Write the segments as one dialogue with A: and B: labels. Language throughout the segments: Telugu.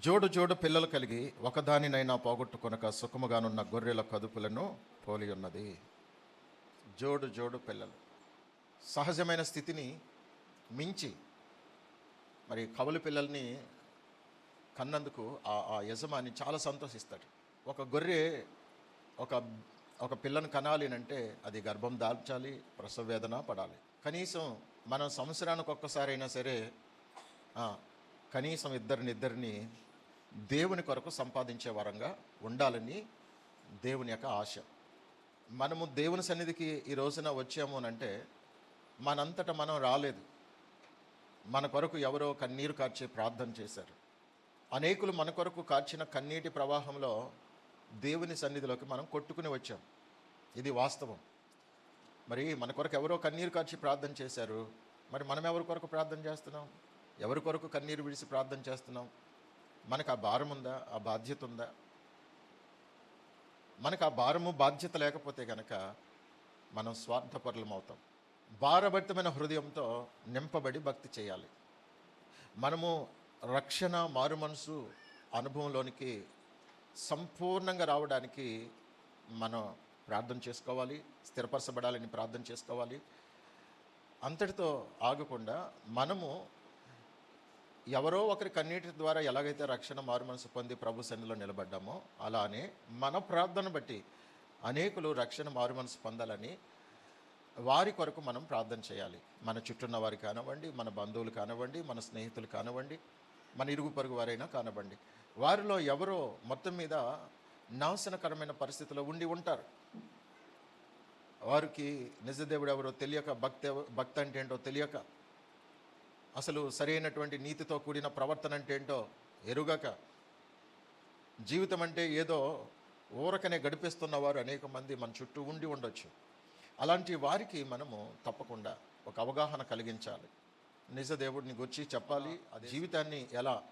A: జోడు జోడు పిల్లలు కలిగి ఒకదానినైనా పోగొట్టుకొనక సుఖముగానున్న గొర్రెల కదుపులను పోలి ఉన్నది. జోడు జోడు పిల్లలు. సహజమైన స్థితిని మించి మరి కవులు పిల్లల్ని కన్నందుకు ఆ ఆ యజమాని చాలా సంతోషిస్తాడు. ఒక గొర్రె ఒక ఒక పిల్లను కనాలి అంటే అది గర్భం దాల్చాలి ప్రసవవేదన పడాలి. కనీసం మనం సంవత్సరానికి ఒక్కసారైనా సరే కనీసం ఇద్దరిని ఇద్దరిని దేవుని కొరకు సంపాదించే వరంగా ఉండాలని దేవుని యొక్క ఆశ. మనము దేవుని సన్నిధికి ఈ రోజున వచ్చాము అని అంటే మనంతట మనం రాలేదు. మన కొరకు ఎవరో కన్నీరు కార్చే ప్రార్థన చేశారు. అనేకులు మన కొరకు కార్చిన కన్నీటి ప్రవాహంలో దేవుని సన్నిధిలోకి మనం కొట్టుకుని వచ్చాం. ఇది వాస్తవం. మరి మన కొరకు ఎవరో కన్నీరు కార్చి ప్రార్థన చేశారు. మరి మనం ఎవరి కొరకు ప్రార్థన చేస్తున్నాం? ఎవరి కొరకు కన్నీరు విడిచి ప్రార్థన చేస్తున్నాం? మనకు ఆ భారం ఉందా? ఆ బాధ్యత ఉందా? మనకు ఆ భారము బాధ్యత లేకపోతే కనుక మనం స్వార్థపరులం అవుతాం. భారభరితమైన హృదయంతో నింపబడి భక్తి చేయాలి. మనము రక్షణ మారు మనసు అనుభవంలోనికి సంపూర్ణంగా రావడానికి మనం ప్రార్థన చేసుకోవాలి స్థిరపరచబడాలని ప్రార్థన చేసుకోవాలి. అంతటితో ఆగకుండా మనము ఎవరో ఒకరి కన్నీటి ద్వారా ఎలాగైతే రక్షణ మారు మనసు పొంది ప్రభు సన్నిలో నిలబడ్డామో అలానే మన ప్రార్థన బట్టి అనేకులు రక్షణ మారు మనసు పొందాలని వారి కొరకు మనం ప్రార్థన చేయాలి. మన చుట్టూన్న వారు కానివ్వండి మన బంధువులు కానివ్వండి మన స్నేహితులు కానివ్వండి మన ఇరుగు పొరుగు వారైనా కానివ్వండి వారిలో ఎవరో మొత్తం మీద నాశనకరమైన పరిస్థితిలో ఉండి ఉంటారు. వారికి నిజదేవుడు ఎవరో తెలియక భక్తి భక్తి అంటే ఏంటో తెలియక అసలు సరైనటువంటి నీతితో కూడిన ప్రవర్తన అంటే ఏంటో ఎరుగక జీవితం అంటే ఏదో ఊరకనే గడిపిస్తున్న వారు అనేక మంది మన చుట్టూ ఉండి ఉండొచ్చు. అలాంటి వారికి మనము తప్పకుండా ఒక అవగాహన కలిగించాలి. నిజ దేవుడిని గురించి చెప్పాలి. అది జీవితాన్ని ఎలా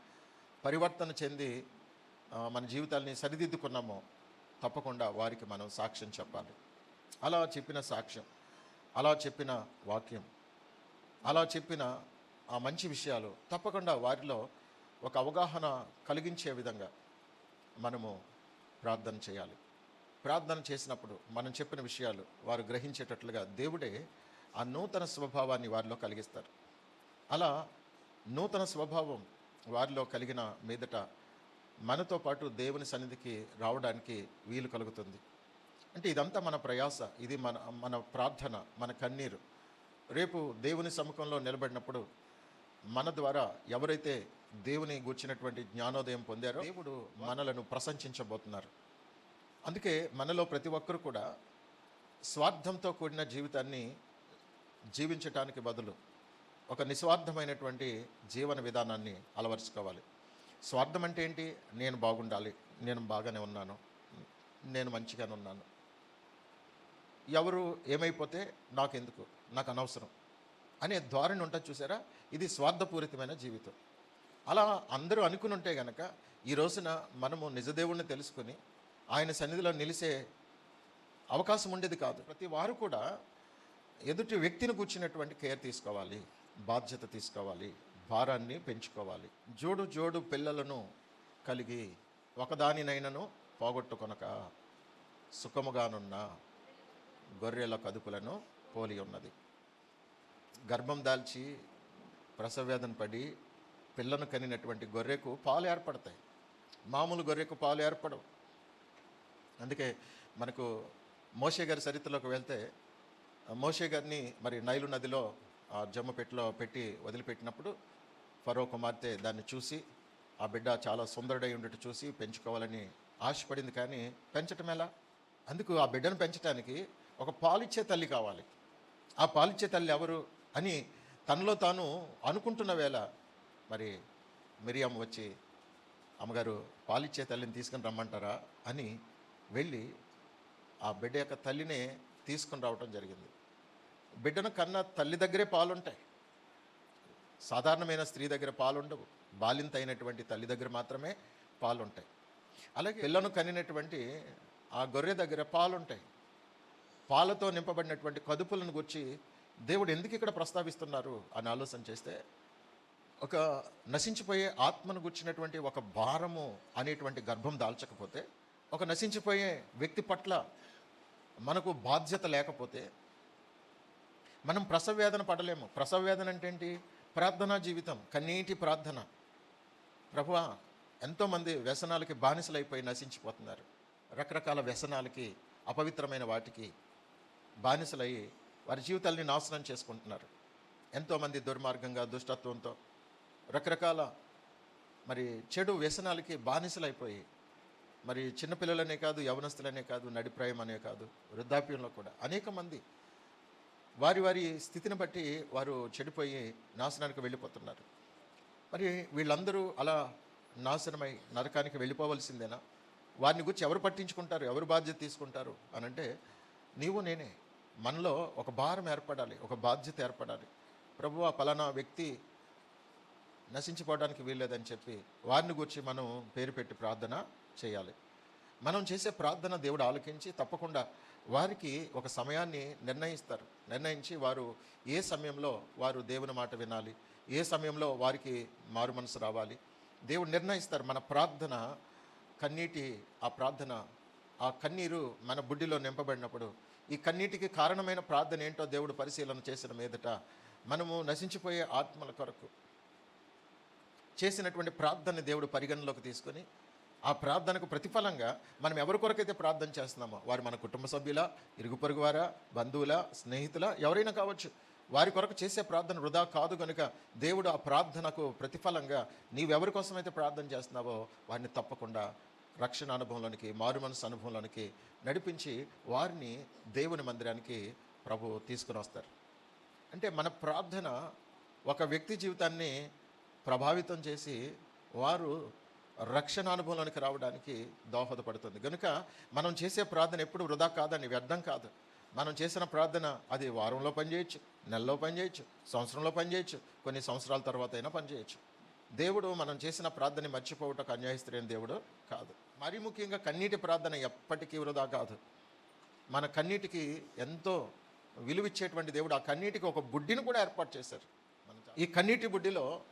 A: పరివర్తన చెంది ఆ, మన జీవితాన్ని సరిదిద్దుకున్నామో తప్పకుండా వారికి మనం సాక్ష్యం చెప్పాలి. అలా చెప్పిన సాక్ష్యం అలా చెప్పిన వాక్యం అలా చెప్పిన ఆ మంచి విషయాలు తప్పకుండా వారిలో ఒక అవగాహన కలిగించే విధంగా మనము ప్రార్థన చేయాలి. ప్రార్థన చేసినప్పుడు మనం చెప్పిన విషయాలు వారు గ్రహించేటట్లుగా దేవుడే ఆ నూతన స్వభావాన్ని వారిలో కలిగిస్తారు. అలా నూతన స్వభావం వారిలో కలిగిన మీదట మనతో పాటు దేవుని సన్నిధికి రావడానికి వీలు కలుగుతుంది. అంటే ఇదంతా మన ప్రయాస ఇది మన మన ప్రార్థన మన కన్నీరు. రేపు దేవుని సముఖంలో నిలబడినప్పుడు మన ద్వారా ఎవరైతే దేవుని గూర్చినటువంటి జ్ఞానోదయం పొందారో దేవుడు మనలను ప్రశంసించబోతున్నారు. అందుకే మనలో ప్రతి ఒక్కరు కూడా స్వార్థంతో కూడిన జీవితాన్ని జీవించటానికి బదులు ఒక నిస్వార్థమైనటువంటి జీవన విధానాన్ని అలవరుచుకోవాలి. స్వార్థం అంటే ఏంటి? నేను బాగుండాలి నేను బాగానే ఉన్నాను నేను మంచిగానే ఉన్నాను. ఎవరు ఏమైపోతే నాకెందుకు? నాకు అనవసరం. అనే ధోరణి ఉంటుంది చూసారా? ఇది స్వార్థపూరితమైన జీవితం. అలా అందరూ అనుకుని ఉంటే గనక ఈ రోజున మనము నిజదేవుణ్ణి తెలుసుకుని ఆయన సన్నిధిలో నిలిసే అవకాశం ఉండేది కాదు. ప్రతి వారు కూడా ఎదుటి వ్యక్తిని కూర్చున్నటువంటి కేర్ తీసుకోవాలి బాధ్యత తీసుకోవాలి భారాన్ని పెంచుకోవాలి. జోడు జోడు పిల్లలను కలిగి ఒకదానినైనను పోగొట్టుకొనక సుఖముగానున్న గొర్రెల కదుపులను పోలి ఉన్నది. గర్భం దాల్చి ప్రసవేదన పడి పిల్లను కనినటువంటి గొర్రెకు పాలు ఏర్పడతాయి. మామూలు గొర్రెకు పాలు ఏర్పడవు. అందుకే మనకు మోషే గారి చరిత్రలోకి వెళ్తే మోషే గారిని మరి నైలు నదిలో ఆ జమ్మపెట్టులో పెట్టి వదిలిపెట్టినప్పుడు ఫరో కుమార్తె దాన్ని చూసి ఆ బిడ్డ చాలా సుందరుడై ఉండేట్టు చూసి పెంచుకోవాలని ఆశపడింది కానీ పెంచటం ఎలా? అందుకు ఆ బిడ్డను పెంచడానికి ఒక పాలిచ్చే తల్లి కావాలి. ఆ పాలిచ్చే తల్లి ఎవరు? అని తనలో తాను అనుకుంటున్న వేళ మరి మిరియం వచ్చి అమ్మగారు పాలిచ్చే తల్లిని తీసుకుని రమ్మంటారా? అని వెళ్ళి ఆ బిడ్డ యొక్క తల్లినే తీసుకుని రావటం జరిగింది. బిడ్డను కన్నా తల్లి దగ్గరే పాలుంటాయి. సాధారణమైన స్త్రీ దగ్గర పాలుండవు. బాలింత అయినటువంటి తల్లి దగ్గర మాత్రమే పాలుంటాయి. అలాగే పిల్లను కనినటువంటి ఆ గొర్రె దగ్గర పాలుంటాయి. పాలతో నింపబడినటువంటి కదుపులను గురించి దేవుడు ఎందుకు ఇక్కడ ప్రస్తావిస్తున్నారు అని ఆలోచన చేస్తే ఒక నశించిపోయే ఆత్మను గుర్చినటువంటి ఒక భారము అనేటువంటి గర్భం దాల్చకపోతే ఒక నశించిపోయే వ్యక్తి పట్ల మనకు బాధ్యత లేకపోతే మనం ప్రసవ వేదన పడలేము. ప్రసవ వేదన అంటే ఏంటి? ప్రార్థనా జీవితం కన్నీటి ప్రార్థన. ప్రభువా ఎంతోమంది వ్యసనాలకి బానిసలైపోయి నశించిపోతున్నారు. రకరకాల వ్యసనాలకి అపవిత్రమైన వాటికి బానిసలయ్యి వారి జీవితాల్ని నాశనం చేసుకుంటున్నారు. ఎంతోమంది దుర్మార్గంగా దుష్టత్వంతో రకరకాల మరి చెడు వ్యసనాలకి బానిసలైపోయి మరి చిన్నపిల్లలనే కాదు యవనస్తులనే కాదు నడిప్రాయం అనే కాదు వృద్ధాప్యంలో కూడా అనేక మంది వారి వారి స్థితిని బట్టి వారు చెడిపోయి నాశనానికి వెళ్ళిపోతున్నారు. మరి వీళ్ళందరూ అలా నాశనమై నరకానికి వెళ్ళిపోవలసిందేనా? వారిని గురించి ఎవరు పట్టించుకుంటారు? ఎవరు బాధ్యత తీసుకుంటారు? అని అంటే నీవు నేనే. మనలో ఒక భారం ఏర్పడాలి ఒక బాధ్యత ఏర్పడాలి. ప్రభు ఆ పలానా వ్యక్తి నశించిపోవడానికి వీల్లేదని చెప్పి వారిని గురించి మనం పేరు పెట్టి ప్రార్థన చేయాలి. మనం చేసే ప్రార్థన దేవుడు ఆలకించి తప్పకుండా వారికి ఒక సమయాన్ని నిర్ణయిస్తారు. నిర్ణయించి వారు ఏ సమయంలో వారు దేవుని మాట వినాలి ఏ సమయంలో వారికి మారు మనసు రావాలి దేవుడు నిర్ణయిస్తారు మన ప్రార్థన కన్నీటి ఆ ప్రార్థన ఆ కన్నీరు మన బుడ్డిలో నింపబడినప్పుడు ఈ కన్నీటికి కారణమైన ప్రార్థన ఏంటో దేవుడు పరిశీలన చేసిన మీదట మనము నశించిపోయే ఆత్మల కొరకు చేసినటువంటి ప్రార్థనని దేవుడు పరిగణలోకి తీసుకొని ఆ ప్రార్థనకు ప్రతిఫలంగా మనం ఎవరి కొరకైతే ప్రార్థన చేస్తున్నామో వారు మన కుటుంబ సభ్యుల ఇరుగు పొరుగు వారా బంధువుల స్నేహితుల ఎవరైనా కావచ్చు వారి కొరకు చేసే ప్రార్థన వృధా కాదు కనుక దేవుడు ఆ ప్రార్థనకు ప్రతిఫలంగా నీవెవరి కోసమైతే ప్రార్థన చేస్తున్నావో వారిని తప్పకుండా రక్షణ అనుభవంలోనికి మారు మనసు అనుభవంలోనికి నడిపించి వారిని దేవుని మందిరానికి ప్రభు తీసుకుని వస్తారు. అంటే మన ప్రార్థన ఒక వ్యక్తి జీవితాన్ని ప్రభావితం చేసి వారు రక్షణ అనుభవంలోనికి రావడానికి దోహదపడుతుంది. కనుక మనం చేసే ప్రార్థన ఎప్పుడు వృధా కాదని వ్యర్థం కాదు. మనం చేసిన ప్రార్థన అది వారంలో పనిచేయచ్చు నెలలో పనిచేయచ్చు సంవత్సరంలో పనిచేయచ్చు కొన్ని సంవత్సరాల తర్వాత అయినా పనిచేయచ్చు. దేవుడు మనం చేసిన ప్రార్థన మర్చిపోవటకు అన్యాయస్త్రైన దేవుడు కాదు. మరీ ముఖ్యంగా కన్నీటి ప్రార్థన ఎప్పటికీ వృధా కాదు. మన కన్నీటికి ఎంతో విలువిచ్చేటువంటి దేవుడు ఆ కన్నీటికి ఒక బుడ్డిని కూడా ఏర్పాటు చేశారు. ఈ కన్నీటి బుడ్డిలో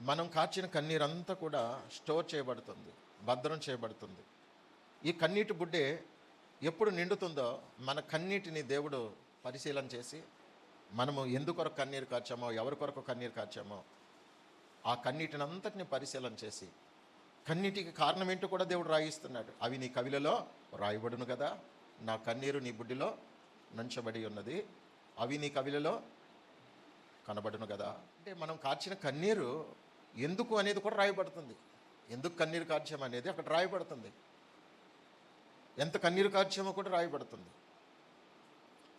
A: మనం కార్చిన కన్నీరంతా కూడా స్టోర్ చేయబడుతుంది భద్రం చేయబడుతుంది. ఈ కన్నీటి బుడ్డే ఎప్పుడు నిండుతుందో మన కన్నీటిని దేవుడు పరిశీలన చేసి మనము ఎందుకొరకు కన్నీరు కార్చామో ఎవరి కొరకు కన్నీరు కార్చామో ఆ కన్నీటిని అంతటిని పరిశీలన చేసి కన్నీటికి కారణం ఏంటో కూడా దేవుడు రాయిస్తున్నాడు. అవి నీ కవిలలో రాయబడును కదా. నా కన్నీరు నీ బుడ్డిలో నంచబడి ఉన్నది. అవి నీ కవిలలో కనబడును కదా. అంటే మనం కార్చిన కన్నీరు ఎందుకు అనేది కూడా రాయబడుతుంది. ఎందుకు కన్నీరు కార్చాం అనేది అక్కడ రాయబడుతుంది. ఎంత కన్నీరు కార్చామో కూడా రాయబడుతుంది.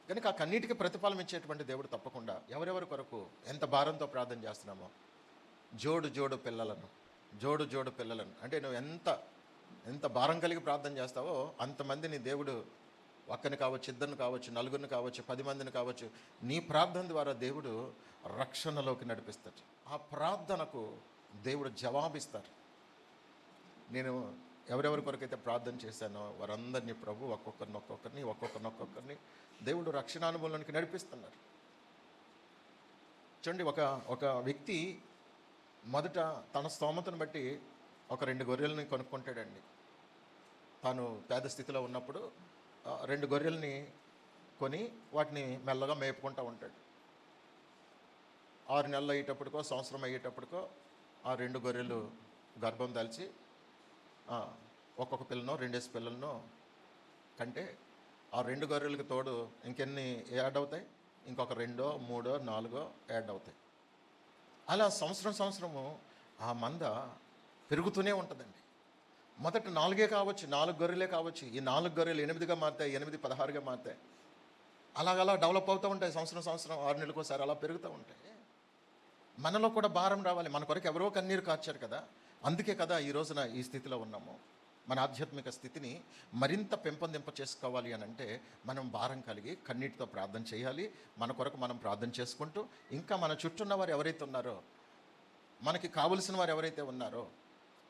A: కనుక ఆ కన్నీటికి ప్రతిఫలం ఇచ్చేటువంటి దేవుడు తప్పకుండా ఎవరెవరి కొరకు ఎంత భారంతో ప్రార్థన చేస్తున్నామో. జోడు జోడు పిల్లలను. జోడు జోడు పిల్లలను. అంటే నువ్వు ఎంత ఎంత భారం కలిగి ప్రార్థన చేస్తావో అంతమందిని దేవుడు ఒక్కని కావచ్చు ఇద్దరిని కావచ్చు నలుగురిని కావచ్చు పది మందిని కావచ్చు నీ ప్రార్థన ద్వారా దేవుడు రక్షణలోకి నడిపిస్తాడు. ఆ ప్రార్థనకు దేవుడు జవాబిస్తారు. నేను ఎవరెవరి కొరకైతే ప్రార్థన చేశానో వారందరినీ ప్రభు ఒక్కొక్కరిని ఒక్కొక్కరిని ఒక్కొక్కరిని ఒక్కొక్కరిని దేవుడు రక్షణ అనుభవంలోనికి నడిపిస్తున్నారు. చూడండి ఒక ఒక వ్యక్తి మొదట తన స్తోమతను బట్టి ఒక రెండు గొర్రెల్ని కొనుక్కుంటాడండి. తాను పేద స్థితిలో ఉన్నప్పుడు రెండు గొర్రెల్ని కొని వాటిని మెల్లగా మేపుకుంటూ ఉంటాడు. ఆరు నెలలు అయ్యేటప్పటికో సంవత్సరం అయ్యేటప్పటికో ఆ రెండు గొర్రెలు గర్భం దాల్చి ఒక్కొక్క పిల్లను రెండేసి పిల్లలను కంటే ఆ రెండు గొర్రెలకు తోడు ఇంకెన్ని యాడ్ అవుతాయి? ఇంకొక రెండో మూడో నాలుగో యాడ్ అవుతాయి. అలా సంవత్సరం సంవత్సరము ఆ మంద పెరుగుతూనే ఉంటుందండి. మొదట నాలుగే కావచ్చు నాలుగు గొర్రెలే కావచ్చు ఈ నాలుగు గొర్రెలు ఎనిమిదిగా మారుతాయి ఎనిమిది పదహారుగా మారుతాయి. అలాగలా డెవలప్ అవుతూ ఉంటాయి సంవత్సరం సంవత్సరం ఆరు నెలలకు అలా పెరుగుతూ ఉంటాయి. మనలో కూడా భారం రావాలి. మన కొరకు ఎవరో కన్నీరు కార్చారు కదా. అందుకే కదా ఈ రోజున ఈ స్థితిలో ఉన్నాము. మన ఆధ్యాత్మిక స్థితిని మరింత పెంపొందింప చేసుకోవాలి అని అంటే మనం భారం కలిగి కన్నీటితో ప్రార్థన చేయాలి. మన కొరకు మనం ప్రార్థన చేసుకుంటూ ఇంకా మన చుట్టూన్న వారు ఎవరైతే ఉన్నారో మనకి కావలసిన వారు ఎవరైతే ఉన్నారో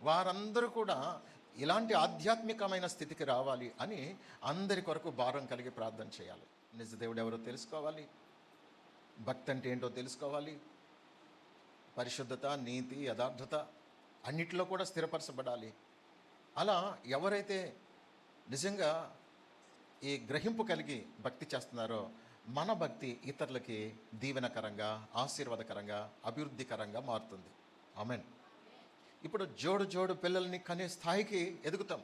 A: వారందరూ కూడా ఇలాంటి ఆధ్యాత్మికమైన స్థితికి రావాలి అని అందరి కొరకు భారం కలిగి ప్రార్థన చేయాలి. నిజ దేవుడు ఎవరో తెలుసుకోవాలి. భక్తి అంటే ఏంటో తెలుసుకోవాలి. పరిశుద్ధత నీతి యథార్థత అన్నిటిలో కూడా స్థిరపరచబడాలి. అలా ఎవరైతే నిజంగా ఈ గ్రహింపు కలిగి భక్తి చేస్తున్నారో మన భక్తి ఇతరులకి దీవెనకరంగా ఆశీర్వాదకరంగా అభివృద్ధికరంగా మారుతుంది. ఆమెన్. ఇప్పుడు జోడు జోడు పిల్లల్ని కనే స్థాయికి ఎదుగుతాం.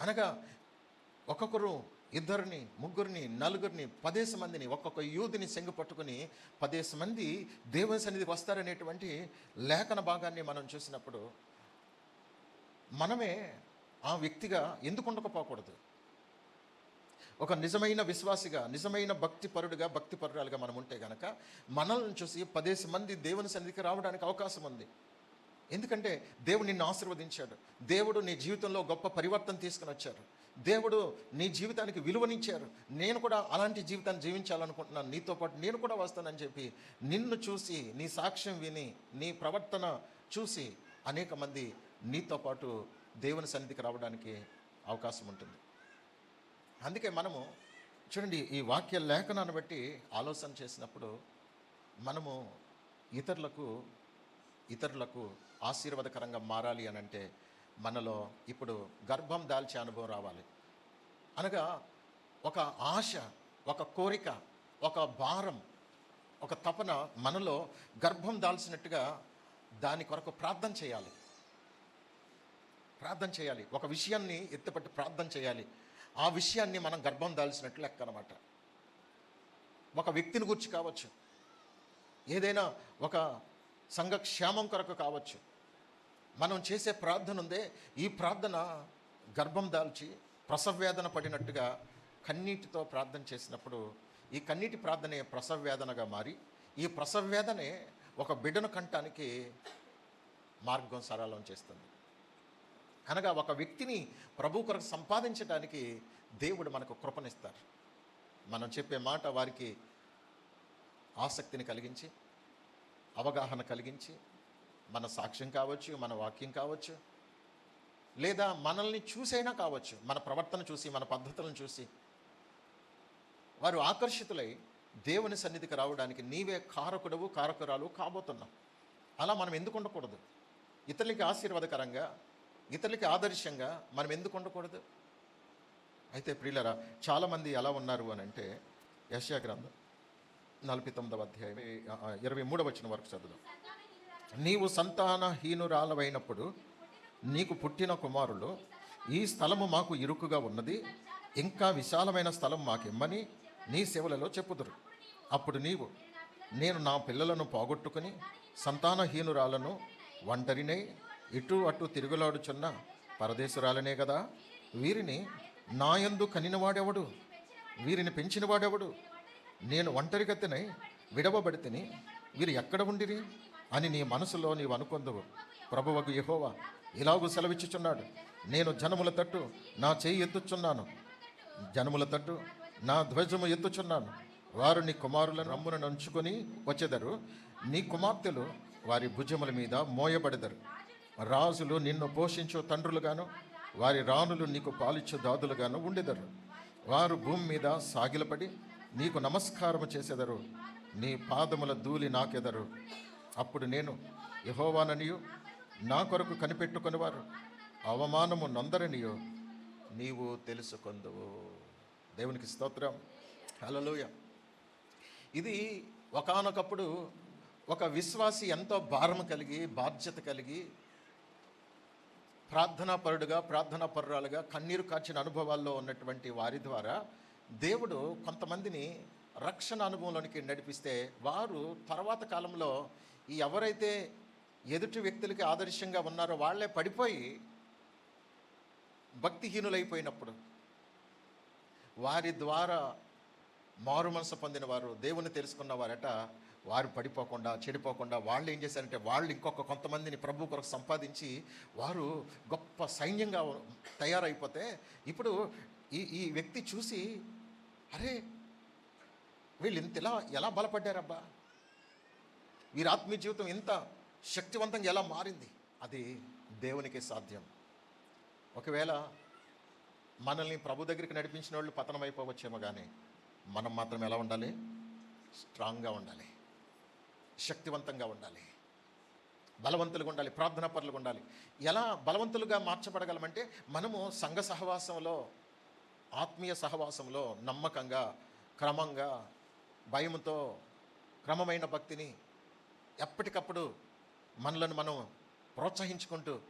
A: అనగా ఒక్కొక్కరు ఇద్దరిని ముగ్గురిని నలుగురిని పదేసి మందిని ఒక్కొక్క యూదిని సెంగు పట్టుకుని పదేసి మంది దేవుని సన్నిధికి వస్తారనేటువంటి లేఖన భాగాన్ని మనం చూసినప్పుడు మనమే ఆ వ్యక్తిగా ఎందుకు ఉండకపోకూడదు? ఒక నిజమైన విశ్వాసిగా నిజమైన భక్తి పరుడుగా భక్తి పరురాలుగా మనం ఉంటే గనక మనల్ని చూసి పదేసి మంది దేవుని సన్నిధికి రావడానికి అవకాశం ఉంది. ఎందుకంటే దేవుడు నిన్ను ఆశీర్వదించాడు. దేవుడు నీ జీవితంలో గొప్ప పరివర్తన తీసుకుని వచ్చారు. దేవుడు నీ జీవితానికి విలువనిచ్చారు. నేను కూడా అలాంటి జీవితాన్ని జీవించాలనుకుంటున్నాను. నీతో పాటు నేను కూడా వస్తానని చెప్పి నిన్ను చూసి నీ సాక్ష్యం విని నీ ప్రవర్తన చూసి అనేక మంది నీతో పాటు దేవుని సన్నిధికి రావడానికి అవకాశం ఉంటుంది. అందుకే మనము చూడండి ఈ వాక్య లేఖనాన్ని బట్టి ఆలోచన చేసినప్పుడు మనము ఇతరులకు ఇతరులకు ఆశీర్వాదకరంగా మారాలి అని అంటే మనలో ఇప్పుడు గర్భం దాల్చే అనుభవం రావాలి. అనగా ఒక ఆశ ఒక కోరిక ఒక భారం ఒక తపన మనలో గర్భం దాల్చినట్టుగా దాని కొరకు ప్రార్థన చేయాలి. ప్రార్థన చేయాలి. ఒక విషయాన్ని ఎత్తిపట్టి ప్రార్థన చేయాలి. ఆ విషయాన్ని మనం గర్భం దాల్సినట్లు లెక్క అనమాట ఒక వ్యక్తిని గురించి కావచ్చు. ఏదైనా ఒక సంఘ క్షేమం కొరకు కావచ్చు. మనం చేసే ప్రార్థన ఉందే ఈ ప్రార్థన గర్భం దాల్చి ప్రసవవేదన పడినట్టుగా కన్నీటితో ప్రార్థన చేసినప్పుడు ఈ కన్నీటి ప్రార్థనే ప్రసవవేదనగా మారి ఈ ప్రసవవేదనే ఒక బిడ్డను కంటానికి మార్గం సరళం చేస్తుంది. అనగా ఒక వ్యక్తిని ప్రభు కొరకు సంపాదించడానికి దేవుడు మనకు కృపనిస్తారు. మనం చెప్పే మాట వారికి ఆసక్తిని కలిగించి అవగాహన కలిగించి మన సాక్ష్యం కావచ్చు మన వాక్యం కావచ్చు లేదా మనల్ని చూసైనా కావచ్చు మన ప్రవర్తన చూసి మన పద్ధతులను చూసి వారు ఆకర్షితులై దేవుని సన్నిధికి రావడానికి నీవే కారకుడవు కారకురాలు కాబోతున్నావు. అలా మనం ఎందుకు ఉండకూడదు? ఇతరులకి ఆశీర్వాదకరంగా ఇతరులకి ఆదర్శంగా మనం ఎందుకు ఉండకూడదు? అయితే ప్రియులరా చాలామంది ఎలా ఉన్నారు అని అంటే యశ్యా గ్రంథం నలభై తొమ్మిదవ అధ్యాయం ఇరవై మూడవ వచ్చిన వరకు చదువు నీవు సంతానహీనురాలవైనప్పుడు నీకు పుట్టిన కుమారులు ఈ స్థలము మాకు ఇరుకుగా ఉన్నది ఇంకా విశాలమైన స్థలం మాకిమ్మని నీ సేవలలో చెప్పుదురు. అప్పుడు నీవు నేను నా పిల్లలను పోగొట్టుకుని సంతానహీనురాలను ఒంటరినై ఇటు అటు తిరుగులాడుచున్న పరదేశురాలనే కదా. వీరిని నాయందు కనినవాడెవడు? వీరిని పెంచినవాడెవడు? నేను ఒంటరిగతినై విడవబడితిని. వీరు ఎక్కడ ఉండిరి? అని నీ మనసులో నీవు అనుకొందువు. ప్రభువకు యహోవా ఇలాగూ సెలవిచ్చుచున్నాడు. నేను జనముల తట్టు నా చేయి ఎత్తుచున్నాను. జనముల తట్టు నా ధ్వజము ఎత్తుచున్నాను. వారు నీ కుమారులను రమ్మును నంచుకొని వచ్చెదరు. నీ కుమార్తెలు వారి భుజముల మీద మోయబడెదరు. రాజులు నిన్ను పోషించు తండ్రులుగాను వారి రాణులు నీకు పాలిచ్చు దాదులుగాను ఉండేదరు. వారు భూమి మీద సాగిలపడి నీకు నమస్కారము చేసెదరు. నీ పాదముల ధూళి నాకెదరు. అప్పుడు నేను యహోవాననియు నా కొరకు కనిపెట్టుకుని వారు అవమానము నొందరనియో నీవు తెలుసుకొందువు. దేవునికి స్తోత్రం. హలలోయ ఇది ఒకానొకప్పుడు ఒక విశ్వాసి ఎంతో భారం కలిగి బాధ్యత కలిగి ప్రార్థనా పరుడుగా ప్రార్థనా పరురాలుగా కన్నీరు కార్చిన అనుభవాల్లో ఉన్నటువంటి వారి ద్వారా దేవుడు కొంతమందిని రక్షణ అనుభవంలోనికి నడిపిస్తే వారు తర్వాత కాలంలో ఈ ఎవరైతే ఎదుటి వ్యక్తులకి ఆదర్శంగా ఉన్నారో వాళ్ళే పడిపోయి భక్తిహీనులైపోయినప్పుడు వారి ద్వారా మారు మనసు పొందిన వారు దేవుని తెలుసుకున్న వారట వారు పడిపోకుండా చెడిపోకుండా వాళ్ళు ఏం చేశారంటే వాళ్ళు ఇంకొక కొంతమందిని ప్రభు కొరకు సంపాదించి వారు గొప్ప సైన్యంగా తయారైపోతే ఇప్పుడు ఈ ఈ వ్యక్తి చూసి అరే వీళ్ళు ఇంత ఎలా ఎలా బలపడ్డారబ్బా? వీరి ఆత్మీయ జీవితం ఇంత శక్తివంతంగా ఎలా మారింది? అది దేవునికే సాధ్యం. ఒకవేళ మనల్ని ప్రభు దగ్గరికి నడిపించిన వాళ్ళు పతనం అయిపోవచ్చేమో కానీ మనం మాత్రం ఎలా ఉండాలి? స్ట్రాంగ్గా ఉండాలి. శక్తివంతంగా ఉండాలి. బలవంతులుగా ఉండాలి ప్రార్థనా పరులుగా ఉండాలి. ఎలా బలవంతులుగా మార్చబడగలమంటే మనము సంఘ సహవాసంలో ఆత్మీయ సహవాసంలో నమ్మకంగా క్రమంగా భయంతో క్రమమైన భక్తిని ఎప్పటికప్పుడు మనలను మనం ప్రోత్సహించుకుంటూ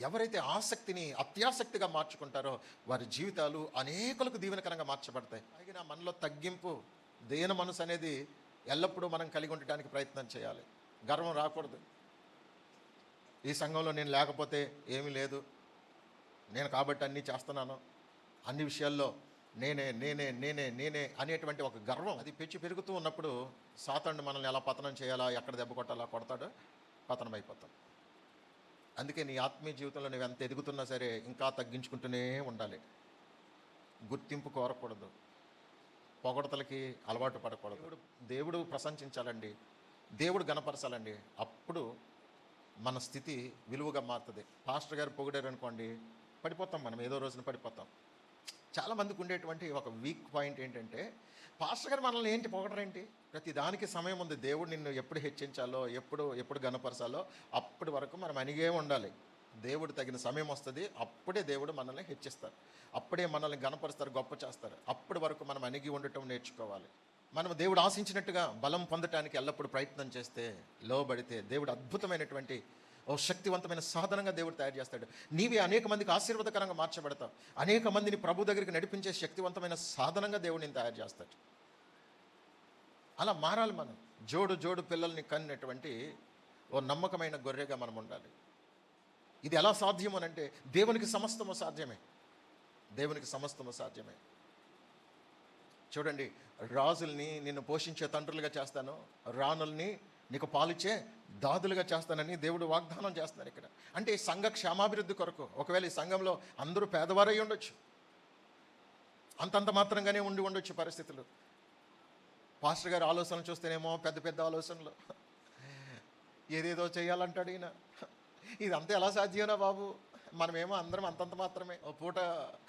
A: ఎవరైతే ఆసక్తిని అత్యాసక్తిగా మార్చుకుంటారో వారి జీవితాలు అనేకులకు దీవెనకరంగా మార్చబడతాయి. అలాగే మనలో తగ్గింపు దేన మనసు అనేది ఎల్లప్పుడూ మనం కలిగి ఉండటానికి ప్రయత్నం చేయాలి. గర్వం రాకూడదు. ఈ సంఘంలో నేను లేకపోతే ఏమీ లేదు. నేను కాబట్టి అన్నీ చేస్తున్నాను. అన్ని విషయాల్లో నేనే నేనే నేనే నేనే అనేటువంటి ఒక గర్వం అది పెంచి పెరుగుతూ ఉన్నప్పుడు సాతాండు మనల్ని ఎలా పతనం చేయాలా ఎక్కడ దెబ్బ కొట్టాలా కొడతాడో పతనం అయిపోతాం అందుకే నీ ఆత్మీయ జీవితంలో నువ్వు ఎంత ఎదుగుతున్నా సరే ఇంకా తగ్గించుకుంటూనే ఉండాలి. గుర్తింపు కోరకూడదు. పొగడతలకి అలవాటు పడకూడదు. దేవుడు దేవుడు ప్రశంసించాలండి. దేవుడు గణపరచాలండి. అప్పుడు మన స్థితి విలువగా మారుతుంది. పాస్టర్ గారు పొగిడారు అనుకోండి పడిపోతాం మనం ఏదో రోజున పడిపోతాం. చాలా మందికి ఉండేటువంటి ఒక వీక్ పాయింట్ ఏంటంటే పాస్టర్ గారు మనల్ని ఏంటి పొగడరేంటి? ప్రతి దానికి సమయం ఉంది. దేవుడు నిన్ను ఎప్పుడు హెచ్చించాలో ఎప్పుడు ఎప్పుడు గణపరచాలో అప్పటి వరకు మనం అనిగే ఉండాలి. దేవుడు తగిన సమయం వస్తుంది అప్పుడే దేవుడు మనల్ని హెచ్చిస్తారు అప్పుడే మనల్ని గణపరుస్తారు గొప్ప చేస్తారు. అప్పటి వరకు మనం అణిగి ఉండటం నేర్చుకోవాలి. మనం దేవుడు ఆశించినట్టుగా బలం పొందటానికి ఎల్లప్పుడూ ప్రయత్నం చేస్తే లోబడితే దేవుడు అద్భుతమైనటువంటి ఓ శక్తివంతమైన సాధనంగా దేవుడు తయారు చేస్తాడు. నీవే అనేక మందికి ఆశీర్వాదకరంగా మార్చబడతావు. అనేక మందిని ప్రభు దగ్గరికి నడిపించే శక్తివంతమైన సాధనంగా దేవుడిని తయారు చేస్తాడు. అలా మారాలి మనం. జోడు జోడు పిల్లల్ని కన్నటువంటి ఓ నమ్మకమైన గొర్రెగా మనం ఉండాలి. ఇది ఎలా సాధ్యం అని అంటే దేవునికి సమస్తము సాధ్యమే. దేవునికి సమస్తము సాధ్యమే. చూడండి రాజుల్ని నిన్ను పోషించే తండ్రులుగా చేస్తాను రాణుల్ని నీకు పాలిచ్చే దాదులుగా చేస్తానని దేవుడు వాగ్దానం చేస్తున్నారు ఇక్కడ. అంటే ఈ సంఘ క్షేమాభివృద్ధి కొరకు ఒకవేళ ఈ సంఘంలో అందరూ పేదవారై ఉండొచ్చు అంతంత మాత్రంగానే ఉండి ఉండొచ్చు పరిస్థితులు. పాస్టర్ గారి ఆలోచనలు చూస్తేనేమో పెద్ద పెద్ద ఆలోచనలు. ఏదేదో చేయాలంటాడు ఈయన. ఇదంతా ఎలా సాధ్యమేనా బాబు? మనమేమో అందరం అంతంత మాత్రమే. ఓ పూట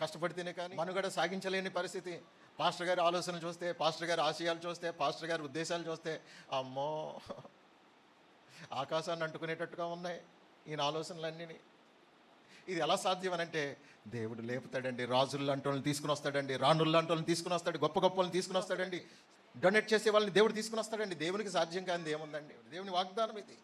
A: కష్టపడితేనే కానీ మనుగడ సాగించలేని పరిస్థితి. పాస్టర్ గారి ఆలోచన చూస్తే పాస్టర్ గారి ఆశయాలు చూస్తే పాస్టర్ గారి ఉద్దేశాలు చూస్తే అమ్మో! ఆకాశాన్ని అంటుకునేటట్టుగా ఉన్నాయి ఈయన ఆలోచనలన్నీ ఇది ఎలా సాధ్యం అని అంటే దేవుడు లేపుతాడండి రాజులు లాంటి వాళ్ళని తీసుకుని వస్తాడండి రాణులు లాంటి వాళ్ళని తీసుకుని వస్తాడు గొప్ప గొప్ప వాళ్ళని తీసుకుని వస్తాడండి డొనేట్ చేసే వాళ్ళని దేవుడు తీసుకుని వస్తాడండి. దేవునికి సాధ్యం కానిది ఏముందండి? దేవుని వాగ్దానం ఇది.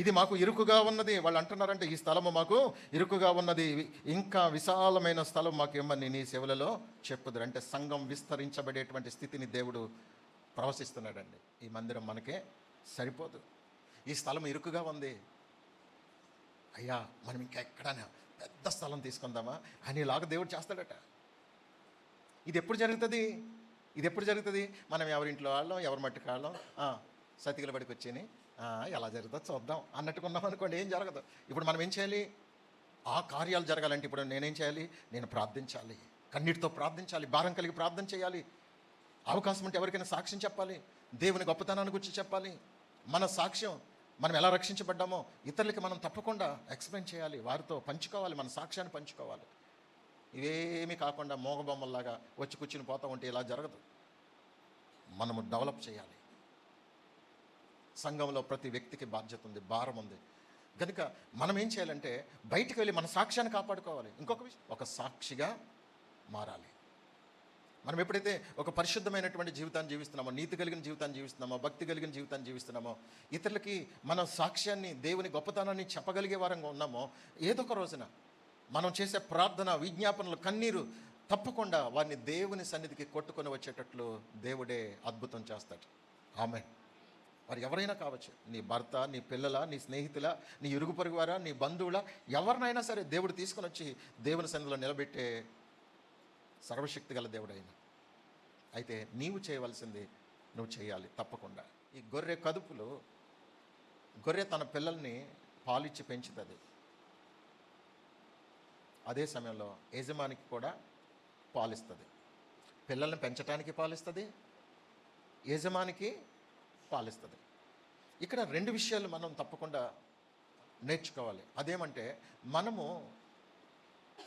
A: ఇది మాకు ఇరుకుగా ఉన్నది. వాళ్ళు అంటున్నారంటే ఈ స్థలము మాకు ఇరుకుగా ఉన్నది. ఇంకా విశాలమైన స్థలం మాకు ఇమ్మని నీ సేవలలో చెప్పుదురు. అంటే సంఘం విస్తరించబడేటువంటి స్థితిని దేవుడు ప్రవశిస్తున్నాడండి. ఈ మందిరం మనకే సరిపోదు. ఈ స్థలం ఇరుకుగా ఉంది. అయ్యా మనం ఇంకా ఎక్కడైనా పెద్ద స్థలం తీసుకుందామా? అనేలాగా దేవుడు చేస్తాడట. ఇది ఎప్పుడు జరుగుతుంది? ఇది ఎప్పుడు జరుగుతుంది? మనం ఎవరింట్లో వాళ్ళం? ఎవరి మట్టుకు వాళ్ళం? సతికిల బడికి వచ్చేని ఎలా జరుగుతుందో చూద్దాం. అన్నట్టుకున్నాం అనుకోండి ఏం జరగదు. ఇప్పుడు మనం ఏం చేయాలి? ఆ కార్యాలు జరగాలంటే ఇప్పుడు నేనేం చేయాలి? నేను ప్రార్థించాలి. కన్నీటితో ప్రార్థించాలి. భారం కలిగి ప్రార్థన చేయాలి. అవకాశం ఉంటే ఎవరికైనా సాక్ష్యం చెప్పాలి. దేవుని గొప్పతనాన్ని గురించి చెప్పాలి. మన సాక్ష్యం మనం ఎలా రక్షించబడ్డామో ఇతరులకి మనం తప్పకుండా ఎక్స్ప్లెయిన్ చేయాలి. వారితో పంచుకోవాలి. మన సాక్ష్యాన్ని పంచుకోవాలి. ఇవేమీ కాకుండా మోగబొమ్మల్లాగా వచ్చి కూర్చుని పోతా ఉంటే ఇలా జరగదు. మనము డెవలప్ చేయాలి. సంఘంలో ప్రతి వ్యక్తికి బాధ్యత ఉంది భారం ఉంది. కనుక మనం ఏం చేయాలంటే బయటికి వెళ్ళి మన సాక్ష్యాన్ని కాపాడుకోవాలి. ఇంకొక విషయం ఒక సాక్షిగా మారాలి. మనం ఎప్పుడైతే ఒక పరిశుద్ధమైనటువంటి జీవితాన్ని జీవిస్తున్నామో నీతి కలిగిన జీవితాన్ని జీవిస్తున్నామో భక్తి కలిగిన జీవితాన్ని జీవిస్తున్నామో ఇతరులకి మన సాక్ష్యాన్ని దేవుని గొప్పతనాన్ని చెప్పగలిగే వారంగా ఉన్నామో ఏదో ఒక రోజున మనం చేసే ప్రార్థన విజ్ఞాపనలు కన్నీరు తప్పకుండా వారిని దేవుని సన్నిధికి కొట్టుకొని వచ్చేటట్లు దేవుడే అద్భుతం చేస్తాడు. ఆమె వారు ఎవరైనా కావచ్చు నీ భర్త నీ పిల్లల నీ స్నేహితుల నీ ఇరుగు పొరుగు వారా నీ బంధువుల ఎవరినైనా సరే దేవుడు తీసుకొని వచ్చి దేవుని సన్నిధిలో నిలబెట్టే సర్వశక్తి గల దేవుడైన. అయితే నీవు చేయవలసింది నువ్వు చేయాలి తప్పకుండా. ఈ గొర్రె కదుపులు గొర్రె తన పిల్లల్ని పాలిచ్చి పెంచుతుంది. అదే సమయంలో యజమానికి కూడా పాలిస్తుంది. పిల్లల్ని పెంచడానికి పాలిస్తుంది. యజమానికి పాలిస్తుంది. ఇక్కడ రెండు విషయాలు మనం తప్పకుండా నేర్చుకోవాలి. అదేమంటే మనము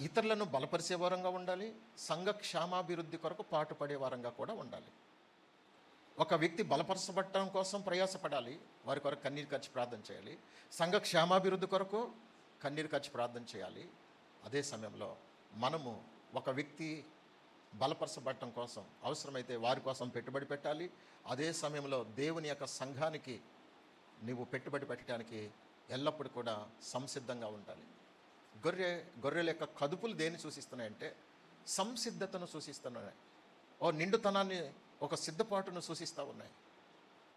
A: ఇతరులను బలపరిచే వారంగా ఉండాలి సంఘ క్షేమాభివృద్ధి కొరకు పాటుపడే వారంగా కూడా ఉండాలి. ఒక వ్యక్తి బలపరచబడటం కోసం ప్రయాసపడాలి వారి కొరకు కన్నీరు ఖర్చు ప్రార్థన చేయాలి. సంఘ క్షేమాభివృద్ధి కొరకు కన్నీరు ఖర్చు ప్రార్థన చేయాలి. అదే సమయంలో మనము ఒక వ్యక్తి బలపరచబడటం కోసం అవసరమైతే వారి కోసం పెట్టుబడి పెట్టాలి. అదే సమయంలో దేవుని యొక్క సంఘానికి నీవు పెట్టుబడి పెట్టడానికి ఎల్లప్పుడూ కూడా సంసిద్ధంగా ఉండాలి. గొర్రె గొర్రెల యొక్క కదుపులు దేన్ని సూచిస్తున్నాయంటే సంసిద్ధతను సూచిస్తున్నాయి. ఓ నిండుతనాన్ని ఒక సిద్ధపాటును సూచిస్తూ ఉన్నాయి.